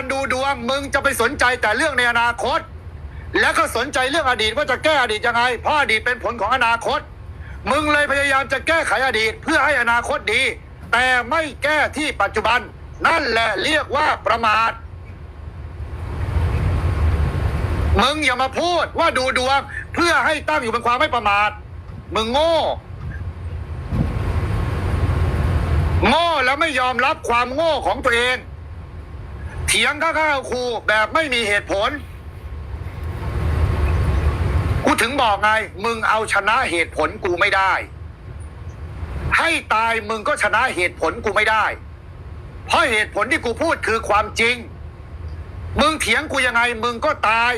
การดูดวงมึงจะไปสนใจแต่เรื่องในอนาคต แล้วก็สนใจเรื่องอดีตว่าจะแก้อดีตยังไง เพราะอดีตเป็นผลของอนาคต มึงเลยพยายามจะแก้ไขอดีตเพื่อให้อนาคตดี แต่ไม่แก้ที่ปัจจุบัน นั่นแหละเรียกว่าประมาทมึงอย่ามาพูดว่าดูดวงเพื่อให้ตั้งอยู่บนความไม่ประมาท มึงโง่ โง่แล้วไม่ยอมรับความโง่ของตัวเอง เถียงข้าข้าครูแบบไม่มีเหตุผล กูถึงบอกไง มึงเอาชนะเหตุผลกูไม่ได้ ให้ตายมึงก็ชนะเหตุผลกูไม่ได้ เพราะเหตุผลที่กูพูดคือความจริง มึงเถียงกูยังไง มึงก็ตาย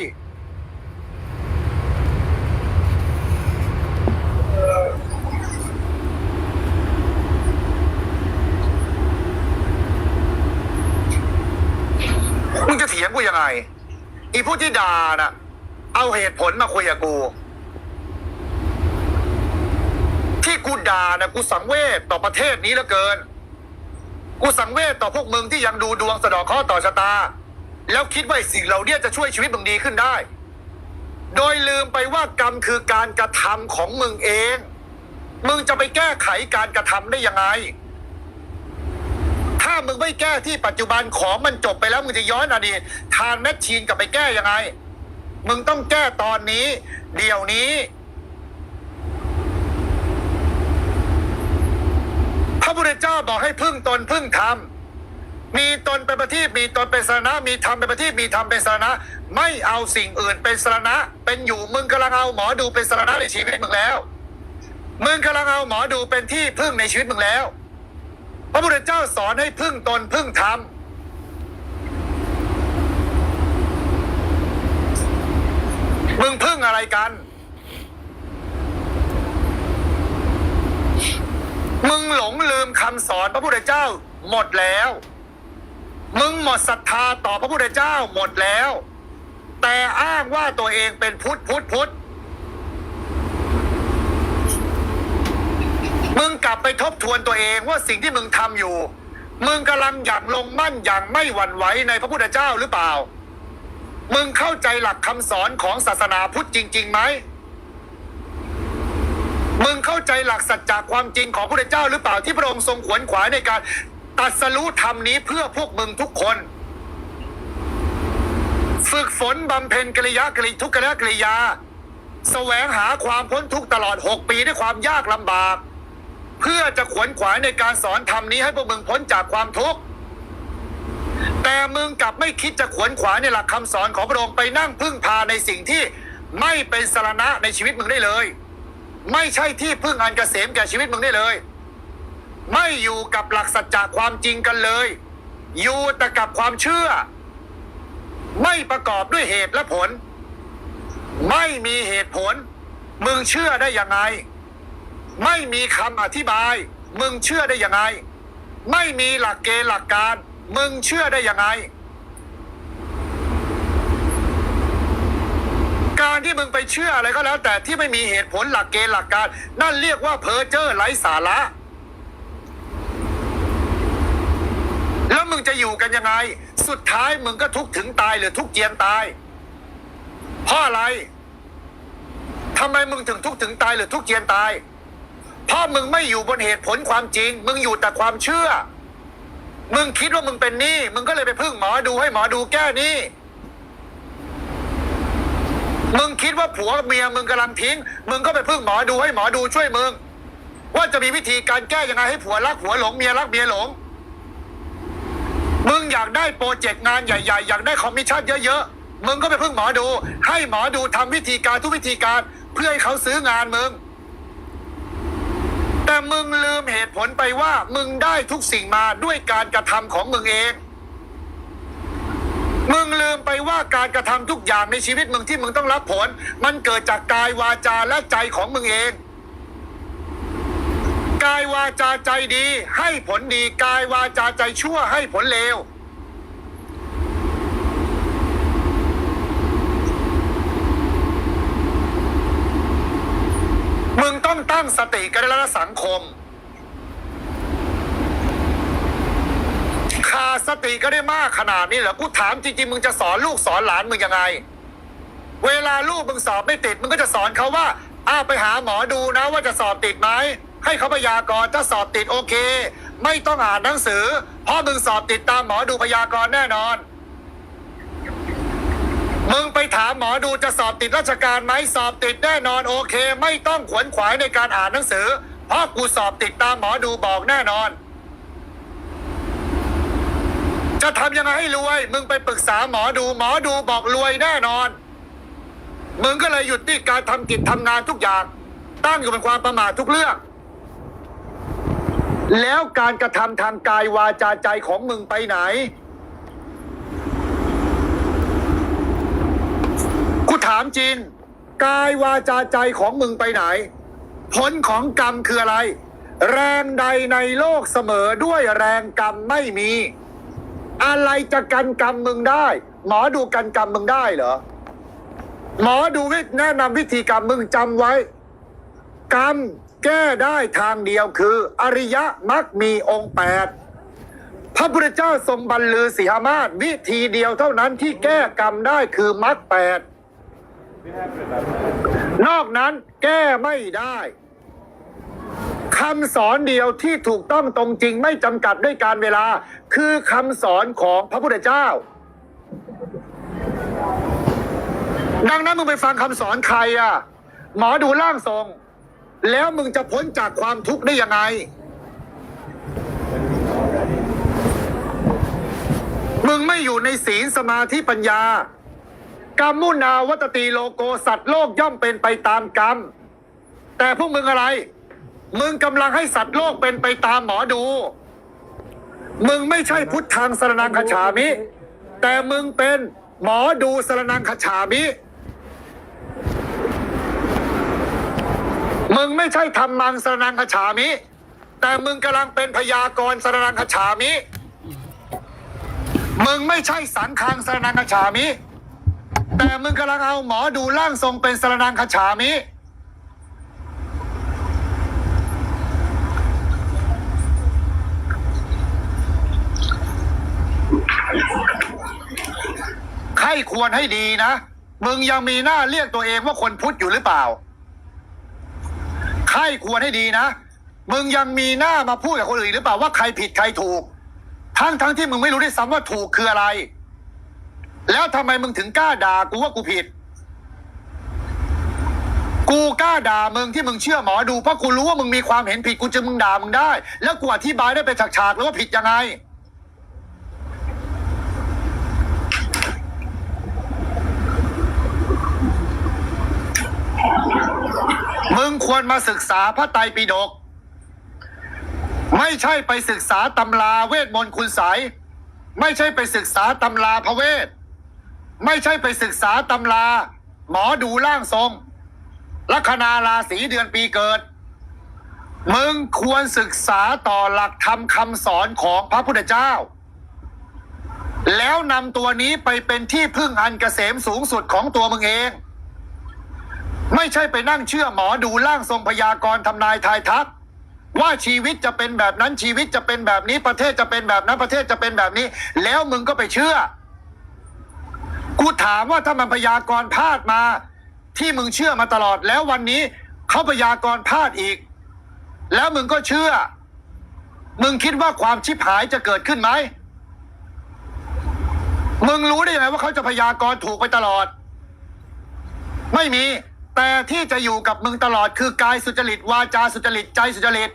มึงจะ เถียงกูยังไง อีผู้ที่ด่าน่ะ เอาเหตุผลมาคุยกับกู ที่กูด่าน่ะกูสังเวชต่อประเทศนี้เหลือเกิน กูสังเวชต่อพวกมึงที่ยังดูดวงสะดอกข้อต่อชะตา แล้วคิดว่าสิ่งเหล่านี้จะช่วยชีวิตมึงดีขึ้นได้ โดยลืมไปว่ากรรมคือการกระทำของมึงเอง มึงจะไปแก้ไขการกระทำได้ยังไง ถ้ามึงไม่แก้ที่ปัจจุบันของมันจบไปแล้วมึงจะย้อนอดีตทานแมชชีนกลับไปแก้ยังไง มึงต้องแก้ตอนนี้ เดี๋ยวนี้ พระพุทธเจ้าบอกให้พึ่งตนพึ่งธรรมมีตนเป็นประทีปมีตนเป็นสระมีธรรมเป็นประทีปมีธรรมเป็นสระไม่เอาสิ่งอื่นเป็นสระเป็นอยู่มึงกำลังเอาหมอดูเป็นสระในชีวิตมึงแล้ว มึงกำลังเอาหมอดูเป็นที่พึ่งในชีวิตมึงแล้ว พระพุทธเจ้าสอนให้พึ่งตนพึ่งธรรมมึงพึ่งอะไรกัน มึงหลงลืมคำสอนพระพุทธเจ้าหมดแล้ว มึงหมดศรัทธาต่อพระพุทธเจ้าหมดแล้ว แต่อ้างว่าตัวเองเป็นพุทธพุทธพุทธ มึงกลับ ไปทบทวนตัวเองว่าสิ่งที่มึงทำอยู่ มึงกำลังอย่างลงมั่นอย่างไม่หวั่นไหวในพระพุทธเจ้าหรือเปล่า มึงเข้าใจหลักคำสอนของศาสนาพุทธจริงๆไหมมึงเข้าใจหลักสัจจะความจริงของพระพุทธเจ้าหรือเปล่าที่พระองค์ทรงขวนขวายในการตรัสรู้ธรรมนี้เพื่อพวกมึงทุกคน ฝึกฝนบำเพ็ญกิริยากริทุกขกิริยา แสวงหาความพ้นทุกข์ตลอด 6 ปีด้วยความยากลำบาก เพื่อจะขวนขวายในการสอนธรรมนี้ให้พวกมึงพ้นจากความทุกข์แต่มึงกลับไม่คิดจะขวนขวายในหลักคำสอนของพระองค์ไปนั่งพึ่งพาในสิ่งที่ไม่เป็นสารณะในชีวิตมึงได้เลย ไม่ใช่ที่พึ่งอันเกษมแก่ชีวิตมึงได้เลย ไม่อยู่กับหลักสัจจะความจริงกันเลย อยู่แต่กับความเชื่อ ไม่ประกอบด้วยเหตุและผล ไม่มีเหตุผล มึงเชื่อได้ยังไง ไม่มีคำอธิบาย มึงเชื่อได้ยังไง ไม่มีหลักเกณฑ์หลักการ มึงเชื่อได้ยังไง การที่มึงไปเชื่ออะไรก็แล้ว แต่ที่ไม่มีเหตุผลหลักเกณฑ์หลักการ นั่นเรียกว่าเพ้อเจ้อไร้สาระ แล้วมึงจะอยู่กันยังไง สุดท้ายมึงก็ทุกข์ถึงตายหรือทุกข์เจียนตายเพราะอะไรทำไมมึงถึงทุกข์ถึงตายหรือทุกข์เจียนตาย เพรามึงไม่อยู่บนเหตุผลความจริง มึงอยู่แต่ความเชื่อ มึงคิดว่ามึงเป็นหนี้มึงก็เลยไปพึ่งหมอดูให้หมอดูแก้หนี้มึงคิดว่าผัวเมียมึงกำลังทิ้ง มึงก็ไปพึ่งหมอดูให้หมอดูช่วยมึง ว่าจะมีวิธีการแก้ยังไงให้ผัวรักผัวหลงเมียรักเมียหลง มึงอยากได้โปรเจกต์งานใหญ่ ๆ อยากได้คอมมิชชั่นเยอะๆ มึงก็ไปพึ่งหมอดู ให้หมอดูทำวิธีการทุกวิธีการเพื่อให้เขาซื้องานมึง แต่มึงลืมเหตุผลไปว่า มึงได้ทุกสิ่งมาด้วยการกระทำของมึงเอง มึงลืมไปว่าการกระทำทุกอย่างในชีวิตมึงที่มึงต้องรับผล มันเกิดจากกายวาจาและใจของมึงเอง กายวาจาใจดี ให้ผลดี กายวาจาใจชั่วให้ผลเลว มึงต้องตั้งสติกันและสังคม ขาดสติก็ได้มากขนาดนี้เหรอกูถามจริงๆ มึงจะสอนลูกสอนหลานมึงยังไง เวลาลูกมึงสอบไม่ติด มึงก็จะสอนเขาว่า อ้าไปหาหมอดูนะว่าจะสอบติดไหม ให้เขาพยากรณ์ถ้าสอบติดโอเค ไม่ต้องอ่านหนังสือ เพราะมึงสอบติดตามหมอดูพยากรณ์แน่นอน มึงไปถามหมอดูจะสอบติดราชการไหมสอบติดแน่นอนโอเค ไม่ต้องขวนขวายในการอ่านหนังสือ เพราะกูสอบติดตามหมอดูบอกแน่นอน จะทำยังไงให้รวย มึงไปปรึกษาหมอดูหมอดูบอกรวยแน่นอน มึงก็เลยหยุดที่การทำกิจทำงานทุกอย่าง ตั้งอยู่เป็นความประมาททุกเรื่อง แล้วการกระทำทางกายวาจาใจของมึงไปไหน กูถามจริง กายวาจาใจของมึงไปไหน ผลของกรรมคืออะไร แรงใดในโลกเสมอด้วยแรงกรรมไม่มี อะไรจะกันกรรมมึงได้ หมอดูกันกรรมมึงได้เหรอ หมอดูวิทแนะนำวิธีกรรมมึงจำไว้ กรรมแก้ได้ทางเดียวคือ อริยมรรคมีองค์แปดพระพุทธเจ้าทรงบรรลือสีหามาศวิธีเดียวเท่านั้นที่แก้กรรมได้คือมรรคแปด นอกนั้นแก้ไม่ได้คำสอนเดียวที่ถูกต้องตรงจริงไม่จำกัดด้วยการเวลา คือคำสอนของพระพุทธเจ้า ดังนั้นมึงไปฟังคำสอนใครอะ หมอดูร่างทรง แล้วมึงจะพ้นจากความทุกข์ได้ยังไง มึงไม่อยู่ในศีลสมาธิปัญญา กรรมมุนาวัตตีโลโกสัตว์โลกย่อมเป็นไปตามกรรม แต่พวกมึงอะไร มึงกำลังให้สัตว์โลกเป็นไปตามหมอดู มึงไม่ใช่พุทธังสรนังคฉามิ แต่มึงเป็นหมอดูสรนังคฉามิ มึงไม่ใช่ทำมังสรนังคฉามิ แต่มึงกำลังเป็นพยากรสรนังคฉามิ มึงไม่ใช่สังฆังสรนังคฉามิ แต่มึงกำลังเอาหมอดูร่างทรงเป็นสรนังคฉามิ ใครควรให้ดีนะ มึงยังมีหน้าเรียกตัวเองว่าคนพุทธอยู่หรือเปล่า ใครควรให้ดีนะ มึงยังมีหน้ามาพูดกับคนอื่นหรือเปล่าว่าใครผิดใครถูก ทั้งทั้งที่มึงไม่รู้ด้วยซ้ำว่าถูกคืออะไร แล้วทำไมมึงถึงกล้าด่ากูว่ากูผิด กูกล้าด่ามึงที่มึงเชื่อหมอดูเพราะกูรู้ว่ามึงมีความเห็นผิดกูจะมึงด่ามึงได้ แล้วกูอธิบายได้เป็นฉากๆแล้วว่าผิดยังไง มึงควรมาศึกษาพระไตรปิฎกไม่ใช่ไปศึกษาตำราเวทมนต์คุณไสยไม่ใช่ไปศึกษาตำราพระเวท ไม่ใช่ไปศึกษาตำรา หมอดูร่างทรง ลัคนาราศีเดือนปีเกิด มึงควรศึกษาต่อหลักธรรมคำสอนของพระพุทธเจ้า แล้วนำตัวนี้ไปเป็นที่พึ่งอันเกษมสูงสุดของตัวมึงเอง ไม่ใช่ไปนั่งเชื่อหมอดูร่างทรงพยากรณ์ทำนายทายทักว่าชีวิตจะเป็นแบบนั้นชีวิตจะเป็นแบบนี้ประเทศจะเป็นแบบนั้นประเทศจะเป็นแบบนี้ แล้วมึงก็ไปเชื่อ กูถามว่าถ้ามันพยากรณ์พลาดมา ที่มึงเชื่อมาตลอดแล้ววันนี้เขาพยากรณ์พลาดอีก แล้วมึงก็เชื่อ มึงคิดว่าความชิบหายจะเกิดขึ้นไหมมึงรู้ได้ยังไงว่าเขาจะพยากรณ์ถูกไปตลอด ไม่มี แต่ที่จะอยู่กับมึงตลอดคือกายสุจริตวาจาสุจริตใจสุจริต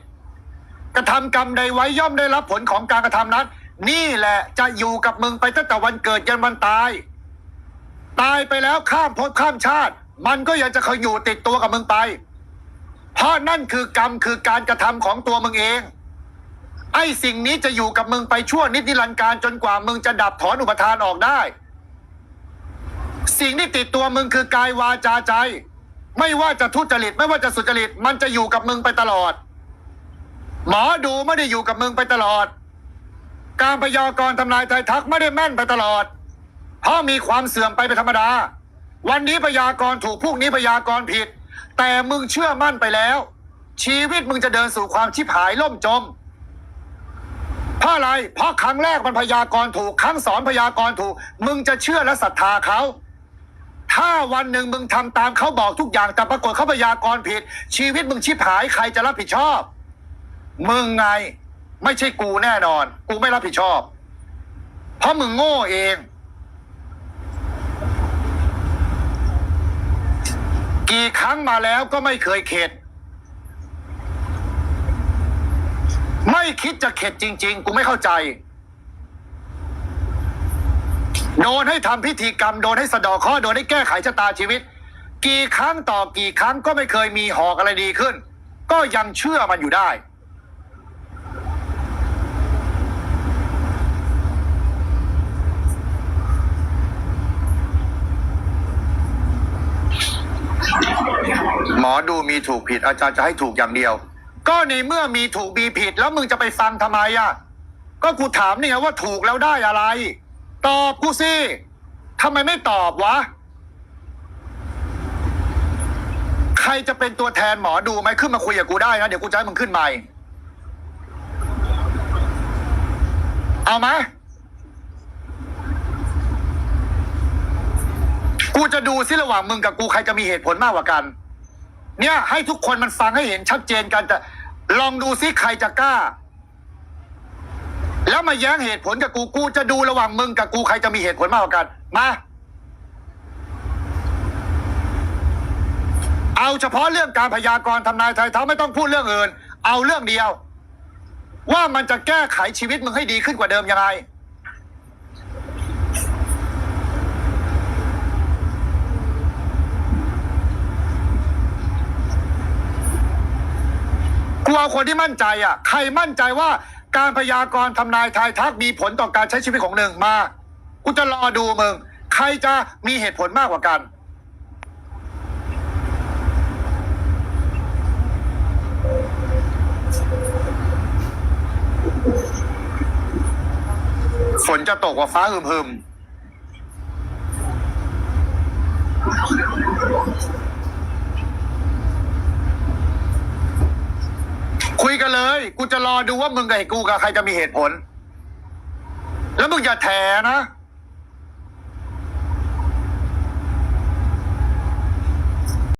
กระทำกรรมใดไว้ย่อมได้รับผลของการกระทำนั้น นี่แหละจะอยู่กับมึงไปตั้งแต่วันเกิดยันวันตาย ตายไปแล้วข้ามภพข้ามชาติ มันก็ยังจะคอยอยู่ติดตัวกับมึงไป เพราะนั่นคือกรรมคือการกระทำของตัวมึงเอง ไอ้สิ่งนี้จะอยู่กับมึงไปชั่วนิดนิรันดร์การจนกว่ามึงจะดับถอนอุปทานออกได้ สิ่งที่ติดตัวมึงคือกายวาจาใจ ไม่ว่าจะทุจริตไม่ว่าจะสุจริต มันจะอยู่กับมึงไปตลอด หมอดูไม่ได้อยู่กับมึงไปตลอด การพยากรณ์ทำนายทายทักไม่ได้แม่นไปตลอด เพราะมีความเสื่อมไปเป็นธรรมดา วันนี้พยากรณ์ถูกพรุ่งนี้พยากรณ์ผิด แต่มึงเชื่อมั่นไปแล้ว ชีวิตมึงจะเดินสู่ความชิบหายล่มจมเพราะอะไร เพราะครั้งแรกมันพยากรณ์ถูก ครั้งสอนพยากรณ์ถูก มึงจะเชื่อและศรัทธาเขา ถ้าวันหนึ่งมึงทำตามเขาบอกทุกอย่าง แต่ปรากฏเขาพยากรณ์ผิด ชีวิตมึงชิบหายใครจะรับผิดชอบ มึงไง ไม่ใช่กูแน่นอน กูไม่รับผิดชอบ เพราะมึงโง่เอง กี่ครั้งมาแล้วก็ไม่เคยเข็ด ไม่คิดจะเข็ดจริง ๆ กูไม่เข้าใจ โดนให้ทำพิธีกรรม โดนให้สะดอกข้อโดนให้แก้ไขชะตาชีวิต กี่ครั้งต่อกี่ครั้งก็ไม่เคยมีหอกอะไรดีขึ้น ก็ยังเชื่อมันอยู่ได้ หมอดูมีถูกผิดอาจารย์จะให้ถูกอย่างเดียว ก็ในเมื่อมีถูกมีผิดแล้วมึงจะไปฟังทำไมอะก็กูถามเนี่ไงว่าถูกแล้วได้อะไร ตอบกูสิทำไมไม่ตอบวะ ใครจะเป็นตัวแทนหมอดูไหมขึ้นมาคุยกับกูได้นะเดี๋ยวกูจะให้มึงขึ้นใหม่ เอาไหม กูจะดูซิระหว่างมึงกับกูใครจะมีเหตุผลมากกว่ากัน เนี่ย ให้ทุกคนมันฟังให้เห็นชัดเจนกันแต่ลองดูซิใครจะกล้า แล้วมาแย้งเหตุผลกับกูกูจะดูระหว่างมึงกับกูใครจะมีเหตุผลมากกว่ากัน มา เอาเฉพาะเรื่องการพยากรณ์ทำนายไทยเท้าไม่ต้องพูดเรื่องอื่น เอาเรื่องเดียว ว่ามันจะแก้ไขชีวิตมึงให้ดีขึ้นกว่าเดิมยังไง กู เอาคนที่มั่นใจอะ ใครมั่นใจว่าการพยากรณ์ทำนายทายทักมีผลต่อการใช้ชีวิตของหนึ่งมา กูจะรอดูมึง ใครจะมีเหตุผลมากกว่ากัน ฝนจะตกกว่าฟ้าหึมๆ คุยกันเลย กูจะรอดูว่ามึงกับไอ้กูกับใครจะมีเหตุผล แล้วมึงอย่าแถนะ